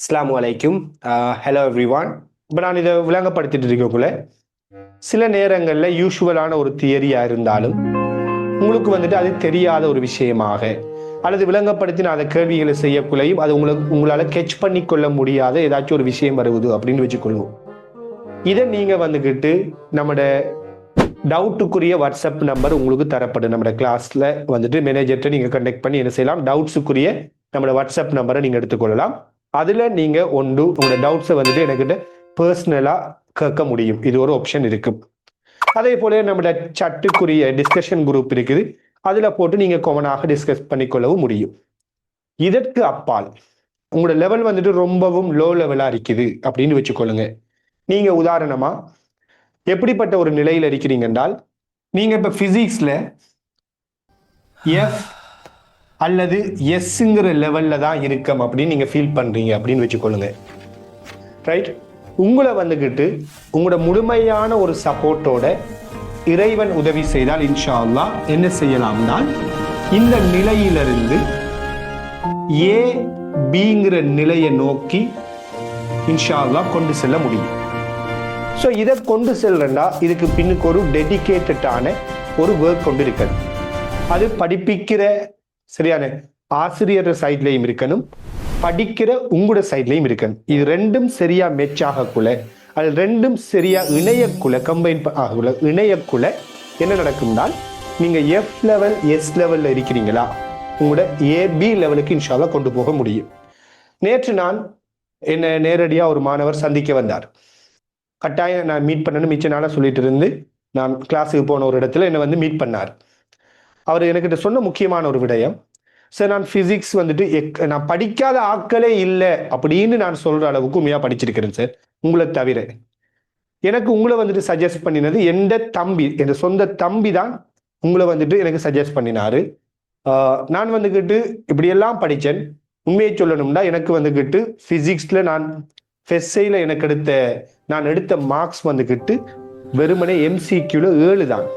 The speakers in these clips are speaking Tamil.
இஸ்லாம் அலைக்கும் ஹலோ எவ்ரிவான் இப்போ நான் இதை விளங்கப்படுத்திட்டு இருக்கக்குள்ள சில நேரங்களில் யூஷுவலான ஒரு தியரியாக இருந்தாலும் உங்களுக்கு வந்துட்டு அது தெரியாத ஒரு விஷயமாக அல்லது விளங்கப்படுத்தி நான் அதை கேள்விகளை செய்யக்குள்ளையும் அது உங்களுக்கு உங்களால் கெச் பண்ணி கொள்ள முடியாத ஏதாச்சும் ஒரு விஷயம் வருவது அப்படின்னு வச்சுக்கொள்வோம். இதை நீங்கள் வந்துக்கிட்டு நம்மட டவுட்டுக்குரிய வாட்ஸ்அப் நம்பர் உங்களுக்கு தரப்படும். நம்ம கிளாஸில் வந்துட்டு மேனேஜர்கிட்ட நீங்கள் கண்டெக்ட் பண்ணி என்ன செய்யலாம்? டவுட்ஸுக்குரிய நம்மளோட வாட்ஸ்அப் நம்பரை நீங்கள் எடுத்துக்கொள்ளலாம். அதில் நீங்கள் ஒன்று உங்களோட டவுட்ஸை வந்துட்டு எனக்கிட்ட பர்சனலாக கேட்க முடியும். இது ஒரு ஆப்ஷன் இருக்குது அதே போல நம்மளோட சட்டுக்குரிய டிஸ்கஷன் குரூப் இருக்குது. அதில் போட்டு நீங்கள் கொமனாக டிஸ்கஸ் பண்ணிக்கொள்ளவும் முடியும். இதற்கு அப்பால் உங்களோட லெவல் வந்துட்டு ரொம்பவும் லோ லெவலாக இருக்குது அப்படின்னு வச்சுக்கொள்ளுங்க. நீங்கள் உதாரணமாக எப்படிப்பட்ட ஒரு நிலையில் இருக்கிறீங்க என்றால் நீங்கள் இப்போ ஃபிசிக்ஸில் எஃப் அல்லது எஸ்ஸுங்கிற லெவலில் தான் இருக்கம் அப்படின்னு நீங்கள் ஃபீல் பண்ணுறீங்க அப்படின்னு வச்சுக்கொள்ளுங்க. ரைட் உங்களை வந்துக்கிட்டு உங்களோட முழுமையான ஒரு சப்போர்ட்டோட இறைவன் உதவி செய்தால் இன்ஷா அல்லா என்ன செய்யலாம்னா இந்த நிலையிலிருந்து ஏ பிங்கிற நிலையை நோக்கி இன்ஷா அல்லா கொண்டு செல்ல முடியும். ஸோ இதை கொண்டு செல்றேன்டா இதுக்கு பின்னுக்கு ஒரு டெடிக்கேட்டடான ஒரு ஒர்க் கொண்டு இருக்கணும். அது படிப்பிக்கிற சரியான? ஆசிரியர் சைட்லையும் இருக்கணும். படிக்கிற உங்களோட சைட்லையும் இருக்கணும். இது ரெண்டும் சரியா மெச் ஆகக்குள்ள அது ரெண்டும் சரியா இணையக்குள்ள கம்பைன் ஆகக்குள்ள இணையக்குள்ள என்ன நடக்கும்னால் நீங்க எஃப் லெவல் எஸ் லெவல்ல இருக்கிறீங்களா உங்களோட ஏபி லெவலுக்கு இன்ஷால்லா கொண்டு போக முடியும். நேற்று நான் என்ன நேரடியா ஒரு மாணவர் சந்திக்க வந்தார். கட்டாயம் நான் மீட் பண்ணணும் மிச்ச நாளாக சொல்லிட்டு இருந்து நான் கிளாஸுக்கு போன ஒரு இடத்துல என்னை வந்து மீட் பண்ணார். அவர் எனக்கிட்ட சொன்ன முக்கியமான ஒரு விடயம் சார் நான் ஃபிசிக்ஸ் வந்துட்டு எக் நான் படிக்காத ஆட்களே இல்லை அப்படின்னு நான் சொல்கிற அளவுக்கு உண்மையாக படிச்சிருக்கிறேன் சார். உங்களை தவிர. எனக்கு உங்களை வந்துட்டு சஜஸ்ட் பண்ணினது எந்த தம்பி என் சொந்த தம்பி தான் உங்களை வந்துட்டு எனக்கு சஜஸ்ட் பண்ணினாரு. நான் வந்துக்கிட்டு இப்படியெல்லாம் படித்தேன் உண்மையை சொல்லணும்னா எனக்கு வந்துக்கிட்டு ஃபிசிக்ஸில் நான் ஃபெஸ்ஸையில் எனக்கு எடுத்த நான் எடுத்த மார்க்ஸ் வந்துக்கிட்டு வெறுமனே எம்சிக்யூவில் ஏழு தான்.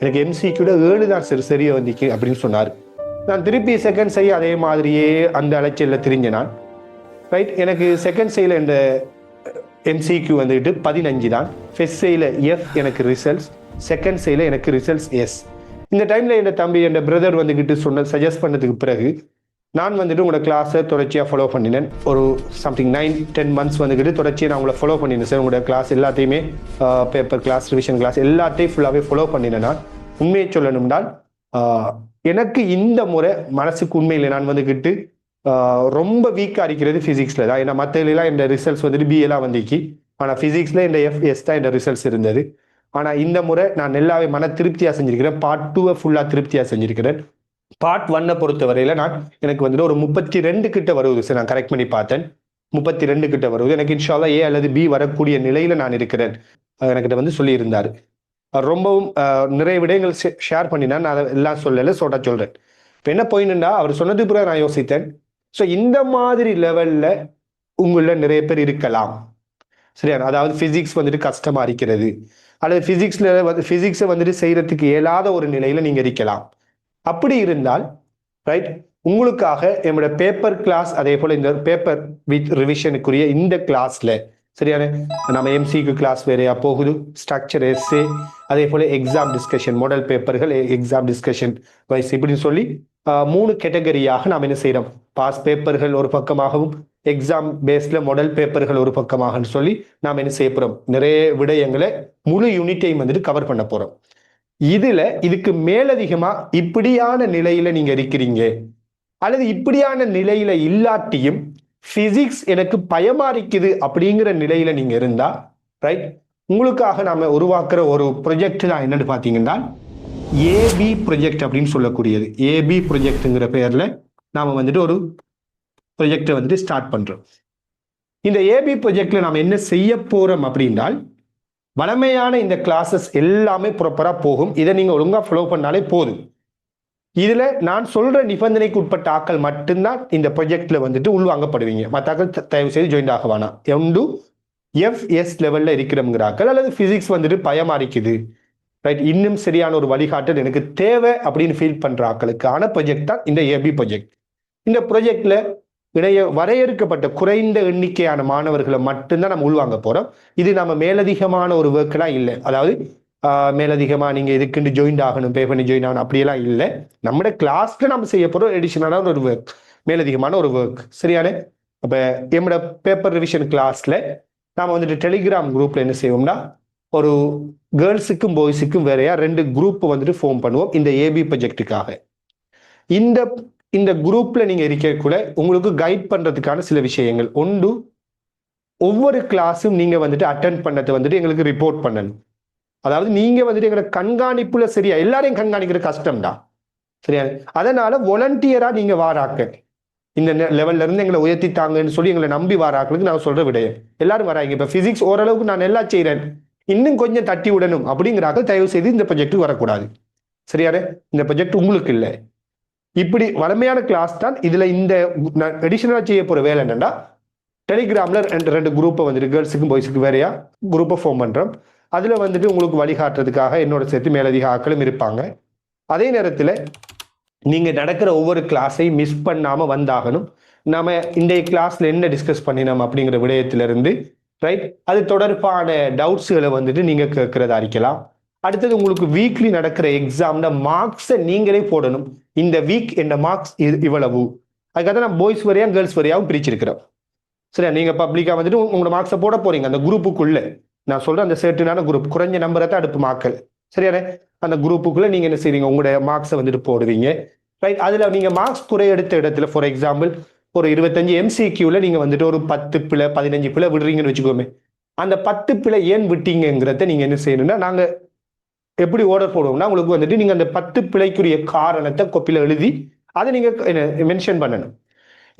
எனக்கு எம்சிக்யூல ஏழு தான் சரி சரியா வந்திக்கு அப்படின்னு சொன்னார். நான் திருப்பி செகண்ட் செய்ய அதே மாதிரியே அந்த அலைச்சலில் திரிஞ்ச நான் ரைட் எனக்கு செகண்ட் செய்யல இந்த எம்சிக்யூ வந்துட்டு பதினஞ்சு தான். ஃபெஸ்ட் செய்யல எஃப் எனக்கு ரிசல்ட்ஸ் செகண்ட் செய்யல எனக்கு ரிசல்ட்ஸ் எஸ் இந்த டைமில் என் தம்பி என் பிரதர் வந்துக்கிட்டு சொன்ன சஜஸ்ட் பண்ணதுக்கு பிறகு நான் வந்துட்டு உங்களோட கிளாஸை தொடர்ச்சியாக ஃபாலோ பண்ணினேன். ஒரு சம்திங் நைன் டென் மந்த்ஸ் வந்துக்கிட்டு தொடர்ச்சியாக நான் உங்களை ஃபாலோ பண்ணினேன் சார் உங்களோட கிளாஸ் எல்லாத்தையுமே பேப்பர் கிளாஸ் ரிவிஷன் கிளாஸ் எல்லாத்தையும் ஃபுல்லாகவே ஃபாலோ பண்ணினேன் நான். உண்மையை சொல்லணும்னால் எனக்கு இந்த முறை மனசுக்கு உண்மையில் நான் வந்துக்கிட்டு ரொம்ப வீக்காக இருக்கிறது ஃபிசிக்ஸில் தான். ஏன்னா மற்றலாம் இந்த ரிசல்ட்ஸ் வந்துட்டு பிஏலாம் வந்துச்சு ஆனால் ஃபிசிக்ஸில் இந்த எஃப் எஸ் தான் இந்த ரிசல்ட்ஸ் இருந்தது. ஆனால் இந்த முறை நான் நல்லாவே மன திருப்தியாக செஞ்சிருக்கிறேன். பார்ட் டூவை ஃபுல்லாக திருப்தியாக செஞ்சிருக்கிறேன். பார்ட் ஒன்னை பொறுத்த வரையில நான் எனக்கு வந்துட்டு ஒரு முப்பத்தி ரெண்டு கிட்ட வருவது. சார் நான் கரெக்ட் பண்ணி பார்த்தேன். முப்பத்தி ரெண்டு கிட்ட வருவது. எனக்கு இன்ஷால்லா ஏ அல்லது பி வரக்கூடிய நிலையில நான் இருக்கிறேன். எனக்கிட்ட வந்து சொல்லியிருந்தாரு. அவர் ரொம்பவும் நிறைய விடயங்கள் ஷேர் பண்ணினா நான் அதை எல்லாம் சொல்லலை சொல்ற சொல்றேன். இப்போ என்ன போயின்னுண்டா அவர் சொன்னது பிறகு நான் யோசித்தேன். ஸோ இந்த மாதிரி லெவல்ல உங்கள நிறைய பேர் இருக்கலாம். சரியா? அதாவது பிசிக்ஸ் வந்துட்டு கஷ்டமா இருக்கிறது. அல்லது பிசிக்ஸ்ல வந்து பிசிக்ஸை வந்துட்டு செய்யறதுக்கு இயலாத ஒரு நிலையில நீங்க இருக்கலாம். அப்படி இருந்தால் ரைட் உங்களுக்காக என்னோட பேப்பர் கிளாஸ் அதே போல இந்த பேப்பர் வித் ரிவிஷனுக்குரிய இந்த கிளாஸ்ல சரியான நம்ம எம்சிக்கு கிளாஸ் வேறையா போகுது ஸ்ட்ரக்சர் எஸ்ஏ அதே போல எக்ஸாம் டிஸ்கஷன் மாடல் பேப்பர்கள் எக்ஸாம் டிஸ்கஷன் வைஸ் இப்படின்னு சொல்லி மூணு கேட்டகரியாக நாம் என்ன செய்யறோம்? பாஸ் பேப்பர்கள் ஒரு பக்கமாகவும் எக்ஸாம் பேஸ்ல மாடல் பேப்பர்கள் ஒரு பக்கமாகன்னு சொல்லி நாம் என்ன செய்ய போறோம்? நிறைய விடயங்களை முழு யூனிட்டையும் வந்துட்டு கவர் பண்ண போறோம். இதுல இதுக்கு மேலதிகமா இப்படியான நிலையில நீங்க இருக்கிறீங்க. அல்லது இப்படியான நிலையில இல்லாட்டியும் பிசிக்ஸ் எனக்கு பயமா இருக்குது அப்படிங்கிற நிலையில நீங்க இருந்தா ரைட் உங்களுக்காக நாம உருவாக்குற ஒரு ப்ரொஜெக்ட் தான் என்னன்னு பாத்தீங்கன்னா ஏபி ப்ரொஜெக்ட் அப்படின்னு சொல்லக்கூடியது. ஏபி ப்ரொஜெக்ட்ங்கிற பெயர்ல நாம வந்துட்டு ஒரு ப்ரொஜெக்டை வந்துட்டு ஸ்டார்ட் பண்றோம். இந்த ஏபி ப்ரொஜெக்ட்ல நாம் என்ன செய்ய போறோம் அப்படின்னால் வளமையான இந்த கிளாஸஸ் எல்லாமே ப்ராப்பராக போகும். இதை நீங்கள் ஒழுங்காக ஃபாலோ பண்ணாலே போதும். இதில் நான் சொல்கிற நிபந்தனைக்கு உட்பட்ட ஆக்கள் மட்டும்தான் இந்த ப்ரொஜெக்டில் வந்துட்டு உள்வாங்கப்படுவீங்க. மற்ற ஆக்கள் தயவு செய்து ஜாயின் ஆக வேணாம். எண்டு எஃப்எஸ் லெவலில் லெவல்ல இருக்கிறவங்கிற ஆக்கள் அல்லது ஃபிசிக்ஸ் வந்துட்டு பயமாக இருக்குது ரைட் இன்னும் சரியான ஒரு வழிகாட்டல் எனக்கு தேவை அப்படின்னு ஃபீல் பண்ணுற ஆக்களுக்கான ப்ரொஜெக்ட் தான் இந்த ஏபி ப்ரொஜெக்ட் இந்த ப்ரொஜெக்டில் இணைய வரையறுக்கப்பட்ட குறைந்த எண்ணிக்கையான மாணவர்களை மட்டும்தான் நம்ம உள்வாங்க போறோம். இது நம்ம மேலதிகமான ஒரு ஒர்க்கெல்லாம் இல்லை. அதாவது மேலதிகமாக நீங்கள் இதுக்குன்னு இதுக்குண்டு ஜாயின் ஆகணும் பே பண்ணி ஜாயின் ஆகணும் அப்படியெல்லாம் இல்லை. நம்மட கிளாஸ்ல நம்ம செய்ய போகிறோம் எடிஷனலான ஒரு ஒர்க் மேலதிகமான ஒரு ஒர்க் சரியானே? அப்போ என்னோட பேப்பர் ரிவிஷன் கிளாஸ்ல நாம் வந்துட்டு டெலிகிராம் குரூப்ல என்ன செய்வோம்னா ஒரு கேர்ள்ஸுக்கும் பாய்ஸுக்கும் வேறையா ரெண்டு குரூப் வந்துட்டு ஃபார்ம் பண்ணுவோம் இந்த ஏபி ப்ரொஜெக்டுக்காக இந்த இந்த குரூப்ல நீங்க இருக்கக்குள்ள உங்களுக்கு கைட் பண்றதுக்கான சில விஷயங்கள். ஒன்று ஒவ்வொரு கிளாஸும் நீங்க வந்துட்டு அட்டன் பண்ணதை வந்துட்டு எங்களுக்கு ரிப்போர்ட் பண்ணணும். அதாவது நீங்க வந்துட்டு எங்களோட கண்காணிப்புல சரியா எல்லாரையும் கண்காணிக்கிற கஷ்டம்டா சரியா? அதனால volunteer-ஆ நீங்க வாராக்க இந்த லெவல்ல இருந்து எங்களை உயர்த்தித்தாங்கன்னு சொல்லி எங்களை நம்பி வாராக்களுக்கு நான் சொல்ற விடயம். எல்லாரும் வராங்க. இப்ப பிசிக்ஸ் ஓரளவுக்கு நான் எல்லாம் செய்யறேன் இன்னும் கொஞ்சம் தட்டி விடணும் அப்படிங்கிறாக்கள் தயவு செய்து இந்த ப்ரொஜெக்ட் வரக்கூடாது. சரியாரு இந்த ப்ரொஜெக்ட் உங்களுக்கு இல்லை. இப்படி வளமையான கிளாஸ் தான் இதுல இந்த அடிஷனலா செய்ய போற வேலை என்னன்னா டெலிகிராம்ல ரெண்டு ரெண்டு குரூப்பை வந்துட்டு கேர்ள்ஸுக்கும் பாய்ஸுக்கும் வேறையா குரூப்பை ஃபார்ம் பண்றோம். அதுல வந்துட்டு உங்களுக்கு வழிகாட்டுறதுக்காக என்னோட சேர்த்து மேலதிக ஆக்களும் இருப்பாங்க. அதே நேரத்துல நீங்க நடக்கிற ஒவ்வொரு கிளாஸையும் மிஸ் பண்ணாம வந்தாகணும். நாம இன்றைய கிளாஸ்ல என்ன டிஸ்கஸ் பண்ணினோம் அப்படிங்கிற விடயத்திலிருந்து ரைட் அது தொடர்பான டவுட்ஸ்களை வந்துட்டு நீங்க கேட்கறதா இருக்கலாம். அடுத்தது உங்களுக்கு வீக்லி நடக்கிற எக்ஸாம்ல மார்க்ஸை நீங்களே போடணும். இந்த வீக் இந்த மார்க்ஸ் இவ்வளவு. அதுக்காக நான் பாய்ஸ் வரையா கேர்ள்ஸ் வரையாவும் பிரிச்சிருக்கிறோம். சரியா? நீங்க பப்ளிக்கா வந்துட்டு உங்களோட மார்க்ஸை போட போறீங்க. அந்த குரூப்புக்குள்ள நான் சொல்றேன் அந்த சர்டினான குரூப் குறைஞ்ச நம்பரை தான் அடுப்பு மாக்கள். சரியானே? அந்த குரூப்புக்குள்ள நீங்க என்ன செய்வீங்க உங்களோட மார்க்ஸை வந்துட்டு போடுவீங்க. ரைட் அதுல நீங்க மார்க்ஸ் குறை எடுத்த இடத்துல ஃபார் எக்ஸாம்பிள் ஒரு இருபத்தஞ்சு எம்சிக்யூல நீங்க வந்துட்டு ஒரு பத்து பிள்ளை பதினஞ்சு பிள்ளை விடுறீங்கன்னு வச்சுக்கோமே. அந்த பத்து பிள்ளை ஏன் விட்டீங்கிறத நீங்க என்ன செய்யணும்னா நாங்க எப்படி ஓர்டர் போடுவோம்னா உங்களுக்கு வந்துட்டு நீங்கள் அந்த பத்து பிழைக்குரிய காரணத்தை கொப்பியில் எழுதி அதை நீங்கள் மென்ஷன் பண்ணணும்.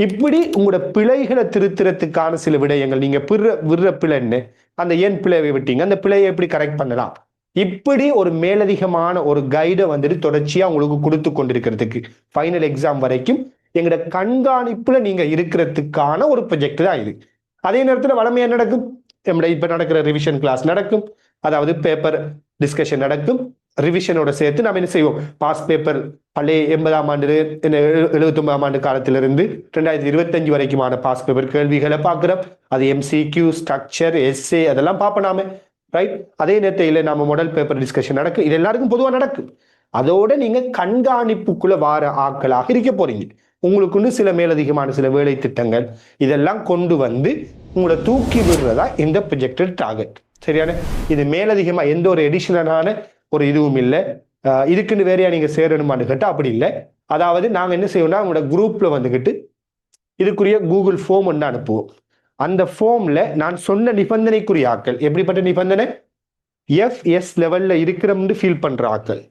இப்படி உங்களோட பிழைகளை திருத்துறதுக்கான சில விடயங்கள் நீங்கள் பிற விடுற பிழைன்னு அந்த ஏன் பிழையை விட்டீங்க அந்த பிழையை எப்படி கரெக்ட் பண்ணலாம்? இப்படி ஒரு மேலதிகமான ஒரு கைடை வந்துட்டு தொடர்ச்சியாக உங்களுக்கு கொடுத்து கொண்டிருக்கிறதுக்கு ஃபைனல் எக்ஸாம் வரைக்கும் எங்களோட கண்காணிப்பில் நீங்கள் இருக்கிறதுக்கான ஒரு ப்ரொஜெக்ட் தான் இது. அதே நேரத்தில் வளமையாக நடக்கும். நம்முடைய இப்போ நடக்கிற ரிவிஷன் கிளாஸ் நடக்கும். அதாவது பேப்பர் டிஸ்கஷன் நடக்கும். ரிவிஷனோட சேர்த்து நாம் என்ன செய்வோம்? பாஸ் பேப்பர் பழைய எண்பதாம் ஆண்டு எழுபத்தி ஒன்பதாம் ஆண்டு காலத்திலிருந்து ரெண்டாயிரத்தி இருபத்தஞ்சு வரைக்குமான பாஸ் பேப்பர் கேள்விகளை பார்க்குறோம். அது எம்சிக்யூ ஸ்ட்ரக்சர் எஸ்ஏ அதெல்லாம் பார்ப்போம் நாம. ரைட் அதே நேரத்தில் நம்ம மாடல் பேப்பர் டிஸ்கஷன் நடக்கும். இது எல்லாருக்கும் பொதுவாக நடக்கும். அதோட நீங்க கண்காணிப்புக்குள்ள வார ஆக்களாக இருக்க போறீங்க. உங்களுக்குன்னு சில மேலதிகமான சில வேலை திட்டங்கள் இதெல்லாம் கொண்டு வந்து உங்களை தூக்கி விடுறதா இந்த ப்ரொஜெக்டட் டார்கெட் சரியான? இது மேலதிகமாக எந்த ஒரு எடிஷனலான ஒரு இதுவும் இல்லை. இதுக்குன்னு வேறையா நீங்கள் சேரணுமான்னு கேட்டால் அப்படி இல்லை. அதாவது நாங்கள் என்ன செய்வோம்னா உங்களோட குரூப்பில் வந்துக்கிட்டு இதுக்குரிய கூகுள் ஃபார்ம் ஒன்று அனுப்புவோம். அந்த ஃபோமில் நான் சொன்ன நிபந்தனைக்குரிய ஆட்கள் எப்படிப்பட்ட நிபந்தனை? எஃப் எஸ் லெவல்ல இருக்கிறோம்னு ஃபீல் பண்ணுற ஆட்கள்.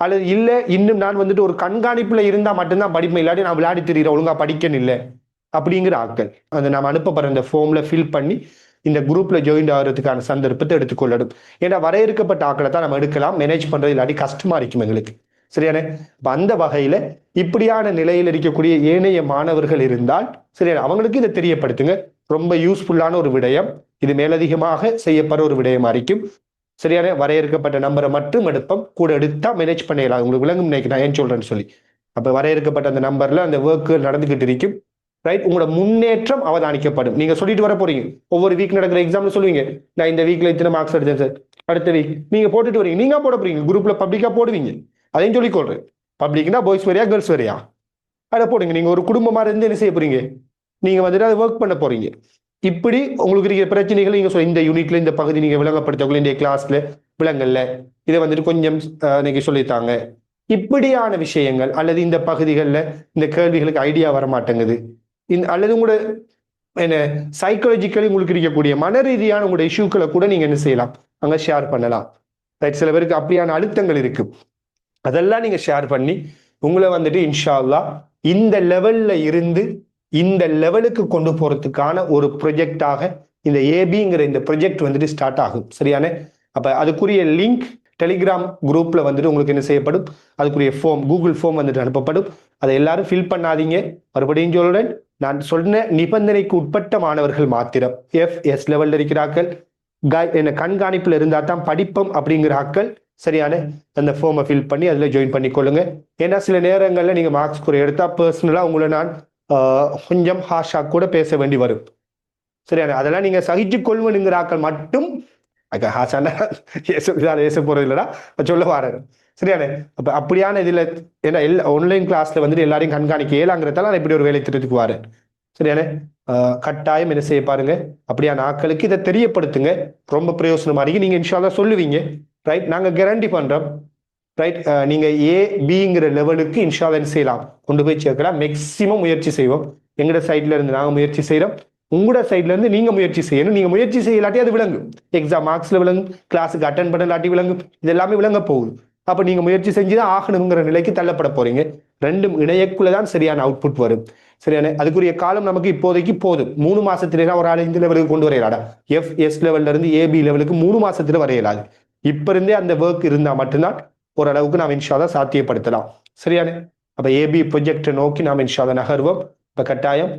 அல்லது இல்லை இன்னும் நான் வந்துட்டு ஒரு கண்காணிப்பில் இருந்தால் மட்டும்தான் படிப்பேன் இல்லாட்டி நான் விளையாடி தெரியுறேன் ஒழுங்காக படிக்கணும் இல்லை அப்படிங்கிற ஆக்கள் அந்த நாம் அனுப்பப்படுற அந்த ஃபோமில் ஃபில் பண்ணி இந்த குரூப்ல ஜாயின் ஆகிறதுக்கான சந்தர்ப்பத்தை எடுத்துக்கொள்ளணும். ஏன்னா வரையறுக்கப்பட்ட ஆக்களை தான் நம்ம எடுக்கலாம். மேனேஜ் பண்றது இல்லாட்டி கஷ்டமா இருக்கும் எங்களுக்கு. சரியானே? அப்ப அந்த வகையில இப்படியான நிலையில் இருக்கக்கூடிய ஏனைய மாணவர்கள் இருந்தால் சரியான? அவங்களுக்கு இதை தெரியப்படுத்துங்க. ரொம்ப யூஸ்ஃபுல்லான ஒரு விடயம். இது மேலதிகமாக செய்யப்படுற ஒரு விடயமா இருக்கும். சரியான? வரையறுக்கப்பட்ட நம்பரை மட்டும் எடுப்போம். கூட எடுத்தா மேனேஜ் பண்ணிடலாம் உங்களுக்கு விளங்கும் நினைக்கிறேன். நான் ஏன் சொல்றேன்னு சொல்லி. அப்ப வரையறுக்கப்பட்ட அந்த நம்பர்ல அந்த ஒர்க் நடந்துகிட்டு இருக்கும். ரைட் உங்களோட முன்னேற்றம் அவதானிக்கப்படும். நீங்க சொல்லிட்டு வர போறீங்க. ஒவ்வொரு வீக் நடக்கிற எக்ஸாம்ல சொல்லுவீங்க. நான் இந்த வீக்ல இத்தனை மார்க்ஸ் எடுத்தேன் சார் அடுத்த வீக் நீங்க போட்டுட்டு வரீங்க. நீங்க போட போறீங்க? குரூப்ல பப்ளிக்கா போடுவீங்க. அதையும் சொல்லி கொள்றேன் பப்ளிக்னா பாய்ஸ் வரையா கேர்ள்ஸ் வரையா அதை போடுங்க. நீங்க ஒரு குடும்பமா இருந்து என்ன செய்ய போறீங்க? நீங்க வந்துட்டு அதை ஒர்க் பண்ண போறீங்க. இப்படி உங்களுக்கு இருக்கிற பிரச்சனைகள் நீங்க இந்த யூனிட்ல இந்த பகுதி நீங்க விளங்கப்படுத்தக்குள்ள இந்த கிளாஸ்ல விளங்கல்ல இதை வந்துட்டு கொஞ்சம் அஹ், நீங்க சொல்லித்தாங்க. இப்படியான விஷயங்கள் அல்லது இந்த பகுதிகளில் இந்த கேள்விகளுக்கு ஐடியா வர மாட்டேங்குது இந்த அல்லது உங்களோட என்ன சைக்காலஜிக்கலி உங்களுக்கு இருக்கக்கூடிய மன ரீதியான உங்களோட இஷ்யூக்களை கூட நீங்க என்ன செய்யலாம்? அங்க ஷேர் பண்ணலாம். ரைட் சில பேருக்கு அப்படியான அழுத்தங்கள் இருக்கு. அதெல்லாம் நீங்க ஷேர் பண்ணி உங்களை வந்துட்டு இன்ஷால்லா இந்த லெவல்ல இருந்து இந்த லெவலுக்கு கொண்டு போறதுக்கான ஒரு ப்ரொஜெக்டாக இந்த ஏபிங்கிற இந்த ப்ரொஜெக்ட் வந்துட்டு ஸ்டார்ட் ஆகும். சரியானே? அப்ப அதுக்குரிய லிங்க் டெலிகிராம் குரூப்ல வந்துட்டு உங்களுக்கு என்ன செய்யப்படும்? அதுக்குரிய ஃபோம் கூகுள் ஃபோம் வந்துட்டு அனுப்பப்படும். அதை எல்லாரும் ஃபில் பண்ணாதீங்க. மறுபடியும் சொல்றேன். நான் சொன்ன நிபந்தனைக்கு உட்பட்ட மாணவர்கள் மாத்திரம். எஃப் எஸ் லெவல்ல இருக்கிறார்கள் கை- என்ன கண்காணிப்புல இருந்தா தான் படிப்போம் அப்படிங்கிற ஆட்கள் சரியான அந்த ஃபார்மை ஃபில் பண்ணி அதில் ஜாயின் பண்ணிக்கொள்ளுங்க ஏன்னா சில நேரங்களில் நீங்கள் மார்க்ஸ் குறை எடுத்தால் பர்சனலாக உங்களை நான் கொஞ்சம் ஹாஷாக கூட பேச வேண்டி வரும். சரியான அதெல்லாம் நீங்கள் சகிச்சு கொள்வனுங்கிற ஆக்கள் மட்டும் ஹாஷான ஏச இதால ஏச போகிறது இல்லைடா சொல்ல வாரேன். சரியானே? அப்ப அப்படியான இதுல ஏன்னா எல்லா ஆன்லைன் கிளாஸ்ல வந்துட்டு எல்லாரையும் கண்காணிக்க இயலாங்கிறதால நான் இப்படி ஒரு வேலை திட்டத்துக்கு வாரு சரியானே? கட்டாயம் என்ன செய்ய பாருங்க. அப்படியான ஆட்களுக்கு இதை தெரியப்படுத்துங்க. ரொம்ப பிரயோசனமா இருக்கு. நீங்க இன்ஷால்லா சொல்லுவீங்க. ரைட் நாங்க கேரண்டி பண்றோம். ரைட் நீங்க ஏ பிங்கிற லெவலுக்கு இன்ஷால்லா செய்யலாம்? கொண்டு போய் சேர்க்கலாம். மேக்சிமம் முயற்சி செய்வோம். எங்களோட சைட்ல இருந்து நாங்க முயற்சி செய்கிறோம் உங்களோட சைட்ல இருந்து நீங்க முயற்சி செய்யணும். நீங்க முயற்சி செய்யலாட்டி அது விளங்கும். எக்ஸாம் மார்க்ஸ்ல விளங்கும். கிளாஸுக்கு அட்டன் பண்ணலாட்டி விளங்கும். இது எல்லாமே விளங்க போகுது. அப்போ நீங்கள் முயற்சி செஞ்சு தான் ஆகணுங்கிற நிலைக்கு தள்ளப்பட போறீங்க. ரெண்டும் இணையக்குள்ள தான் சரியான அவுட்புட் வரும். சரியான அதுக்குரிய காலம் நமக்கு இப்போதைக்கு போதும். மூணு மாசத்துல ஒரு ஆள் இந்த லெவலுக்கு கொண்டு வரையலாடா. எஃப் எஸ் லெவல்ல இருந்து ஏபி லெவலுக்கு மூணு மாசத்துல வரையலாது. இப்ப இருந்தே அந்த ஒர்க் இருந்தா மட்டும்தான் ஓரளவுக்கு நாம் இன்ஷாதா சாத்தியப்படுத்தலாம். சரியானே அப்ப ஏபி ப்ரொஜெக்டை நோக்கி நாம் இன்ஷாதா நகர்வோம். இப்ப கட்டாயம்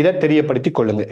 இதை தெரியப்படுத்தி கொள்ளுங்க.